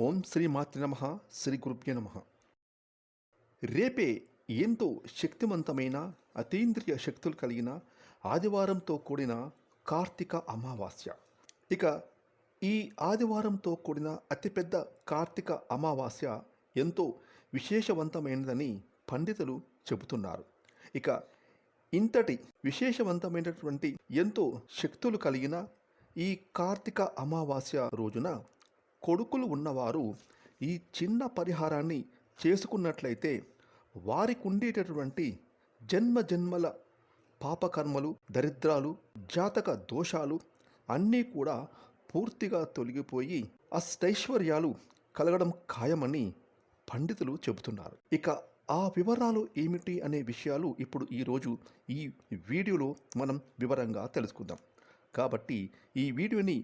ఓం శ్రీ మాతృ నమ శ్రీ గురుభ్య నమ. రేపే ఎంతో శక్తివంతమైన అతీంద్రియ శక్తులు కలిగిన ఆదివారంతో కూడిన కార్తీక అమావాస్య. ఇక ఈ ఆదివారంతో కూడిన అతిపెద్ద కార్తీక అమావాస్య ఎంతో విశేషవంతమైనదని పండితులు చెబుతున్నారు. ఇక ఇంతటి విశేషవంతమైనటువంటి ఎంతో శక్తులు కలిగిన ఈ కార్తీక అమావాస్య రోజున కొడుకులు ఉన్నవారు ఈ చిన్న పరిహారాన్ని చేసుకున్నట్లయితే వారికి ఉండేటటువంటి జన్మ జన్మల పాపకర్మలు దరిద్రాలు జాతక దోషాలు అన్నీ కూడా పూర్తిగా తొలగిపోయి అష్టైశ్వర్యాలు కలగడం ఖాయమని పండితులు చెబుతున్నారు. ఇక ఆ వివరాలు ఏమిటి అనే విషయాలు ఇప్పుడు ఈరోజు ఈ వీడియోలో మనం వివరంగా తెలుసుకుందాం. కాబట్టి ఈ వీడియోని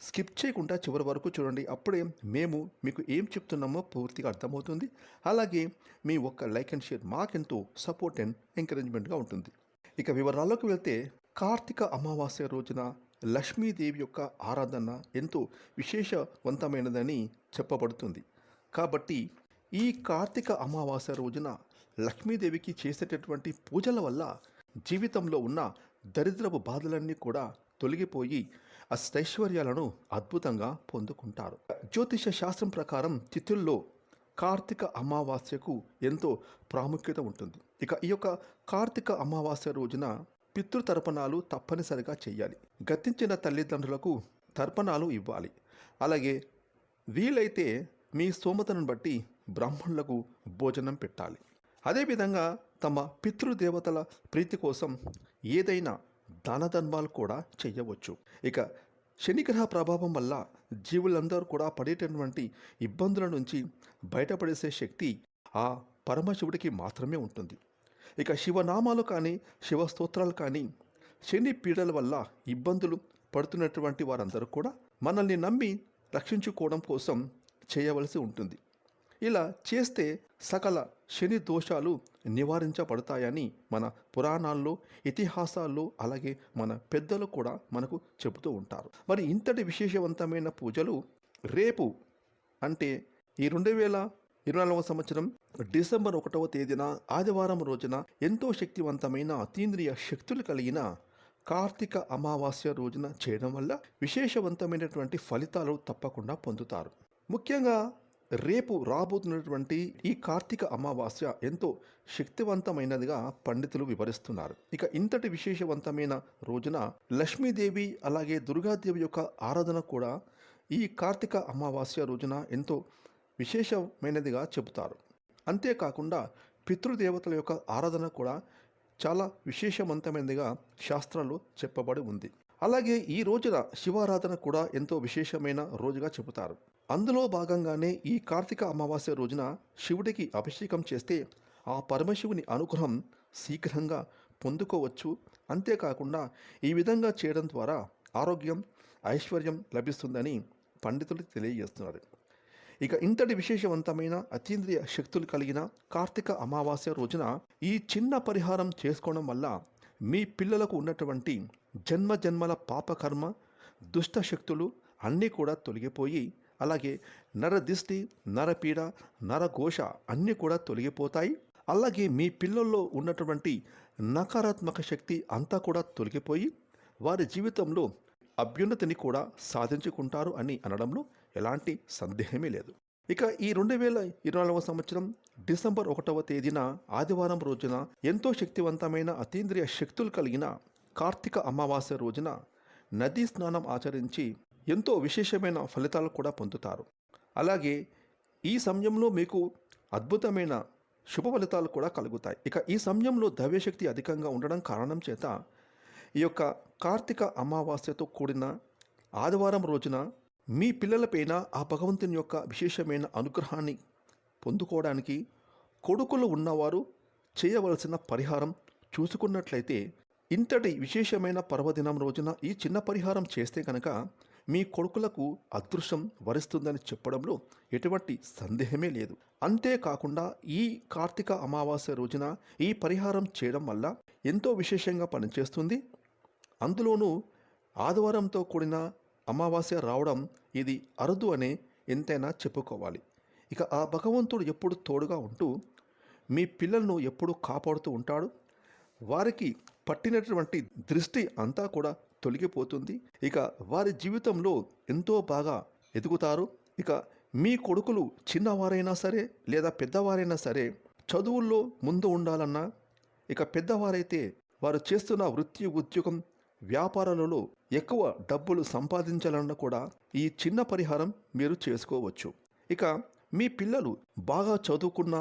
స్కిప్ చేయకుండా చివరి వరకు చూడండి. అప్పుడే మేము మీకు ఏం చెప్తున్నామో పూర్తిగా అర్థమవుతుంది. అలాగే మీ ఒక్క లైక్ అండ్ షేర్ మాకెంతో సపోర్ట్ అండ్ ఎంకరేజ్మెంట్గా ఉంటుంది. ఇక వివరాల్లోకి వెళ్తే కార్తీక అమావాస్య రోజున లక్ష్మీదేవి యొక్క ఆరాధన ఎంతో విశేషవంతమైనదని చెప్పబడుతుంది. కాబట్టి ఈ కార్తీక అమావాస్య రోజున లక్ష్మీదేవికి చేసేటటువంటి పూజల వల్ల జీవితంలో ఉన్న దరిద్రపు బాధలన్నీ కూడా తొలగిపోయి అష్టైశ్వర్యాలను అద్భుతంగా పొందుకుంటారు. జ్యోతిష శాస్త్రం ప్రకారం తిథుల్లో కార్తీక అమావాస్యకు ఎంతో ప్రాముఖ్యత ఉంటుంది. ఇక ఈ యొక్క కార్తీక అమావాస్య రోజున పితృతర్పణాలు తప్పనిసరిగా చేయాలి. గతించిన తల్లిదండ్రులకు తర్పణాలు ఇవ్వాలి. అలాగే వీలైతే మీ స్తోమతను బట్టి బ్రాహ్మణులకు భోజనం పెట్టాలి. అదేవిధంగా తమ పితృదేవతల ప్రీతి కోసం ఏదైనా దాన ధర్మాలు కూడా చేయవచ్చు. ఇక శనిగ్రహ ప్రభావం వల్ల జీవులందరూ కూడా పడేటటువంటి ఇబ్బందుల నుంచి బయటపడేసే శక్తి ఆ పరమశివుడికి మాత్రమే ఉంటుంది. ఇక శివనామాలు కానీ శివస్తోత్రాలు కానీ శని పీడల వల్ల ఇబ్బందులు పడుతున్నటువంటి వారందరూ కూడా మనల్ని నమ్మి రక్షించుకోవడం కోసం చేయవలసి ఉంటుంది. ఇలా చేస్తే సకల శని దోషాలు నివారించబడతాయని మన పురాణాల్లో ఇతిహాసాల్లో అలాగే మన పెద్దలు కూడా మనకు చెబుతూ ఉంటారు. మరి ఇంతటి విశేషవంతమైన పూజలు రేపు అంటే ఈ రెండు వేల ఇరవై నాలుగవ సంవత్సరం డిసెంబర్ ఒకటవ తేదీన ఆదివారం రోజున ఎంతో శక్తివంతమైన అతీంద్రియ శక్తులు కలిగిన కార్తీక అమావాస్య రోజున చేయడం వల్ల విశేషవంతమైనటువంటి ఫలితాలు తప్పకుండా పొందుతారు. ముఖ్యంగా రేపు రాబోతున్నటువంటి ఈ కార్తీక అమావాస్య ఎంతో శక్తివంతమైనదిగా పండితులు వివరిస్తున్నారు. ఇక ఇంతటి విశేషవంతమైన రోజున లక్ష్మీదేవి అలాగే దుర్గాదేవి యొక్క ఆరాధన కూడా ఈ కార్తీక అమావాస్య రోజున ఎంతో విశేషమైనదిగా చెబుతారు. అంతేకాకుండా పితృదేవతల యొక్క ఆరాధన కూడా చాలా విశేషవంతమైనదిగా శాస్త్రాలు చెప్పబడి ఉంది. అలాగే ఈ రోజున శివారాధన కూడా ఎంతో విశేషమైన రోజుగా చెబుతారు. అందులో భాగంగానే ఈ కార్తీక అమావాస్య రోజున శివుడికి అభిషేకం చేస్తే ఆ పరమశివుని అనుగ్రహం శీఘ్రంగా పొందుకోవచ్చు. అంతేకాకుండా ఈ విధంగా చేయడం ద్వారా ఆరోగ్యం ఐశ్వర్యం లభిస్తుందని పండితులు తెలియజేస్తున్నారు. ఇక ఇంతటి విశేషవంతమైన అతీంద్రియ శక్తులు కలిగిన కార్తీక అమావాస్య రోజున ఈ చిన్న పరిహారం చేసుకోవడం వల్ల మీ పిల్లలకు ఉన్నటువంటి జన్మ జన్మల పాపకర్మ దుష్ట శక్తులు అన్నీ కూడా తొలగిపోయి అలాగే నరదిష్టి నరపీడ నరఘోష అన్నీ కూడా తొలగిపోతాయి. అలాగే మీ పిల్లల్లో ఉన్నటువంటి నకారాత్మక శక్తి అంతా కూడా తొలగిపోయి వారి జీవితంలో అభ్యున్నతిని కూడా సాధించుకుంటారు అని అనడంలో ఎలాంటి సందేహమే లేదు. ఇక ఈ రెండు వేల ఇరవై నాలుగవ సంవత్సరం డిసెంబర్ ఒకటవ తేదీన ఆదివారం రోజున ఎంతో శక్తివంతమైన అతీంద్రియ శక్తులు కలిగిన కార్తీక అమావాస్య రోజున నదీ స్నానం ఆచరించి ఎంతో విశేషమైన ఫలితాలు కూడా పొందుతారు. అలాగే ఈ సమయంలో మీకు అద్భుతమైన శుభ ఫలితాలు కూడా కలుగుతాయి. ఇక ఈ సమయంలో ద్రవ్యశక్తి అధికంగా ఉండడం కారణం చేత ఈ యొక్క కార్తీక అమావాస్యతో కూడిన ఆదివారం రోజున మీ పిల్లలపైన ఆ భగవంతుని యొక్క విశేషమైన అనుగ్రహాన్ని పొందుకోవడానికి కొడుకులు ఉన్నవారు చేయవలసిన పరిహారం చూసుకున్నట్లయితే ఇంతటి విశేషమైన పర్వదినం రోజున ఈ చిన్న పరిహారం చేస్తే కనుక మీ కొడుకులకు అదృష్టం వరిస్తుందని చెప్పడంలో ఎటువంటి సందేహమే లేదు. అంతేకాకుండా ఈ కార్తీక అమావాస్య రోజున ఈ పరిహారం చేయడం వల్ల ఎంతో విశేషంగా పనిచేస్తుంది. అందులోనూ ఆదివారంతో కూడిన అమావాస్య రావడం ఇది అరుదు అనే ఎంతైనా చెప్పుకోవాలి. ఇక ఆ భగవంతుడు ఎప్పుడు తోడుగా ఉంటూ మీ పిల్లలను ఎప్పుడు కాపాడుతూ ఉంటాడు? వారికి పట్టినటువంటి దృష్టి అంతా కూడా తొలగిపోతుంది. ఇక వారి జీవితంలో ఎంతో బాగా ఎదుగుతారు. ఇక మీ కొడుకులు చిన్నవారైనా సరే లేదా పెద్దవారైనా సరే చదువుల్లో ముందు ఉండాలన్నా ఇక పెద్దవారైతే వారు చేస్తున్న వృత్తి ఉద్యోగం వ్యాపారాలలో ఎక్కువ డబ్బులు సంపాదించాలన్నా కూడా ఈ చిన్న పరిహారం మీరు చేసుకోవచ్చు. ఇక మీ పిల్లలు బాగా చదువుకున్నా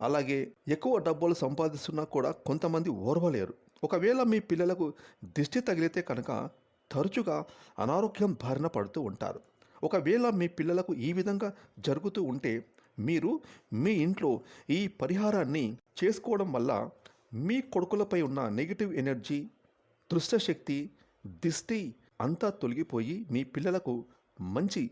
అలాగే ఎక్కువ డబ్బులు సంపాదిస్తున్నా కూడా కొంతమంది ఓర్వలేరు. ఒకవేళ మీ పిల్లలకు దిష్టి తగిలితే కనుక తరచుగా అనారోగ్యం బారిన పడుతూ ఉంటారు. ఒకవేళ మీ పిల్లలకు ఈ విధంగా జరుగుతూ ఉంటే మీరు మీ ఇంట్లో ఈ పరిహారాన్ని చేసుకోవడం వల్ల మీ కొడుకులపై ఉన్న నెగిటివ్ ఎనర్జీ దృష్టశక్తి దిష్టి అంతా తొలగిపోయి మీ పిల్లలకు మంచి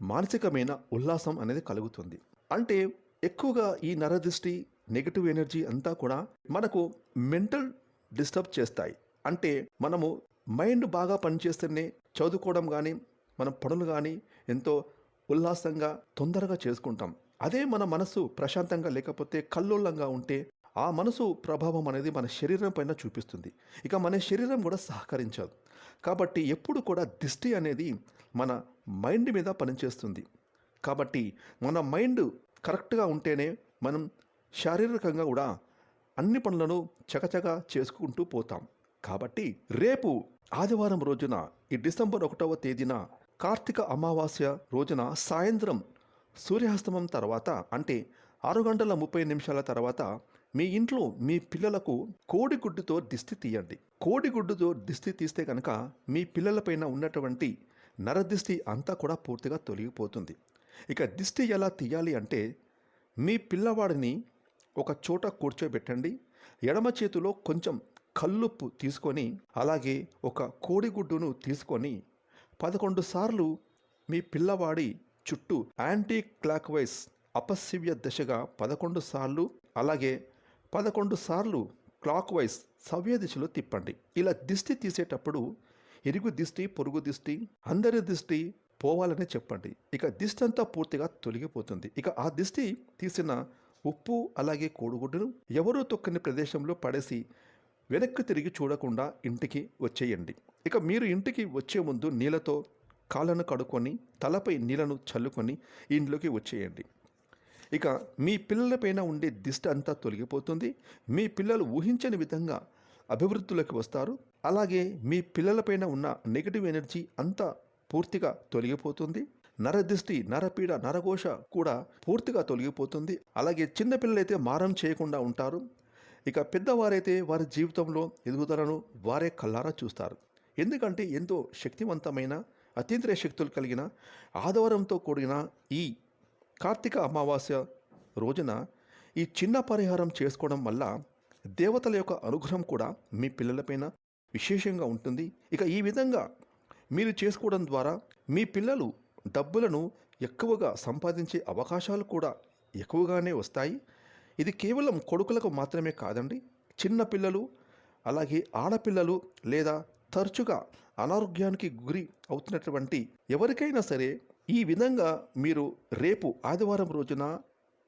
మానసికమైన ఉల్లాసం అనేది కలుగుతుంది. అంటే ఎక్కువగా ఈ నరదృష్టి నెగిటివ్ ఎనర్జీ అంతా కూడా మనకు మెంటల్ డిస్టర్బ్ చేస్తాయి. అంటే మనము మైండ్ బాగా పనిచేస్తేనే చదువుకోవడం కానీ మన పనులు కానీ ఎంతో ఉల్లాసంగా తొందరగా చేసుకుంటాం. అదే మన మనసు ప్రశాంతంగా లేకపోతే కల్లోలంగా ఉంటే ఆ మనసు ప్రభావం అనేది మన శరీరం పైన చూపిస్తుంది. ఇక మన శరీరం కూడా సహకరించదు. కాబట్టి ఎప్పుడు కూడా దిష్టి అనేది మన మైండ్ మీద పనిచేస్తుంది. కాబట్టి మన మైండ్ కరెక్ట్గా ఉంటేనే మనం శారీరకంగా కూడా అన్ని పనులను చకచక చేసుకుంటూ పోతాం. కాబట్టి రేపు ఆదివారం రోజున ఈ డిసెంబర్ ఒకటవ తేదీన కార్తీక అమావాస్య రోజున సాయంత్రం సూర్యాస్తమం తర్వాత అంటే ఆరు గంటల ముప్పై నిమిషాల తర్వాత మీ ఇంట్లో మీ పిల్లలకు కోడిగుడ్డుతో దిష్టి తీయండి. కోడిగుడ్డుతో దిష్టి తీస్తే కనుక మీ పిల్లలపైన ఉన్నటువంటి నరదిష్టి అంతా కూడా పూర్తిగా తొలగిపోతుంది. ఇక దిష్టి ఎలా తీయాలి అంటే మీ పిల్లవాడిని ఒక చోట కూర్చోబెట్టండి. ఎడమ చేతిలో కొంచెం కల్లుప్పు తీసుకొని అలాగే ఒక కోడిగుడ్డును తీసుకొని పదకొండు సార్లు మీ పిల్లవాడి చుట్టూ యాంటీ క్లాక్ వైజ్ అపశివ్య దశగా పదకొండు సార్లు అలాగే పదకొండు సార్లు క్లాక్ వైజ్ సవ్య దిశలో తిప్పండి. ఇలా దిష్టి తీసేటప్పుడు ఎరుగు దిష్టి పొరుగు దిష్టి అందరి దిష్టి పోవాలని చెప్పండి. ఇక దిష్టి అంతా పూర్తిగా తొలగిపోతుంది. ఇక ఆ దిష్టి తీసిన ఉప్పు అలాగే కోడిగుడ్డును ఎవరూ తొక్కని ప్రదేశంలో పడేసి వెనక్కి తిరిగి చూడకుండా ఇంటికి వచ్చేయండి. ఇక మీరు ఇంటికి వచ్చే ముందు నీళ్ళతో కాళ్ళను కడుక్కొని తలపై నీళ్ళను చల్లుకొని ఇంట్లోకి వచ్చేయండి. ఇక మీ పిల్లలపైన ఉండే దిష్టి అంతా తొలగిపోతుంది. మీ పిల్లలు ఊహించని విధంగా అభివృద్ధిలోకి వస్తారు. అలాగే మీ పిల్లలపైన ఉన్న నెగిటివ్ ఎనర్జీ అంతా పూర్తిగా తొలగిపోతుంది. నరదిష్టి నరపీడ నరఘోష కూడా పూర్తిగా తొలగిపోతుంది. అలాగే చిన్నపిల్లలైతే మారం చేయకుండా ఉంటారు. ఇక పెద్దవారైతే వారి జీవితంలో ఎదుగుదలను వారే కల్లారా చూస్తారు. ఎందుకంటే ఎంతో శక్తివంతమైన అతీంద్రియ శక్తులు కలిగిన ఆదవరంతో కూడిన ఈ కార్తీక అమావాస్య రోజున ఈ చిన్న పరిహారం చేసుకోవడం వల్ల దేవతల యొక్క అనుగ్రహం కూడా మీ పిల్లలపైన విశేషంగా ఉంటుంది. ఇక ఈ విధంగా మీరు చేసుకోవడం ద్వారా మీ పిల్లలు డబ్బులను ఎక్కువగా సంపాదించే అవకాశాలు కూడా ఎక్కువగానే వస్తాయి. ఇది కేవలం కొడుకులకు మాత్రమే కాదండి. చిన్నపిల్లలు అలాగే ఆడపిల్లలు లేదా తరచుగా అనారోగ్యానికి గురి అవుతున్నటువంటి ఎవరికైనా సరే ఈ విధంగా మీరు రేపు ఆదివారం రోజున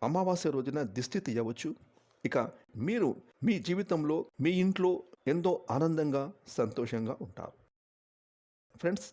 అమావాస్య రోజున దిష్టి తీయవచ్చు ఇక మీరు మీ జీవితంలో మీ ఇంట్లో ఎంతో ఆనందంగా సంతోషంగా ఉంటారు. ఫ్రెండ్స్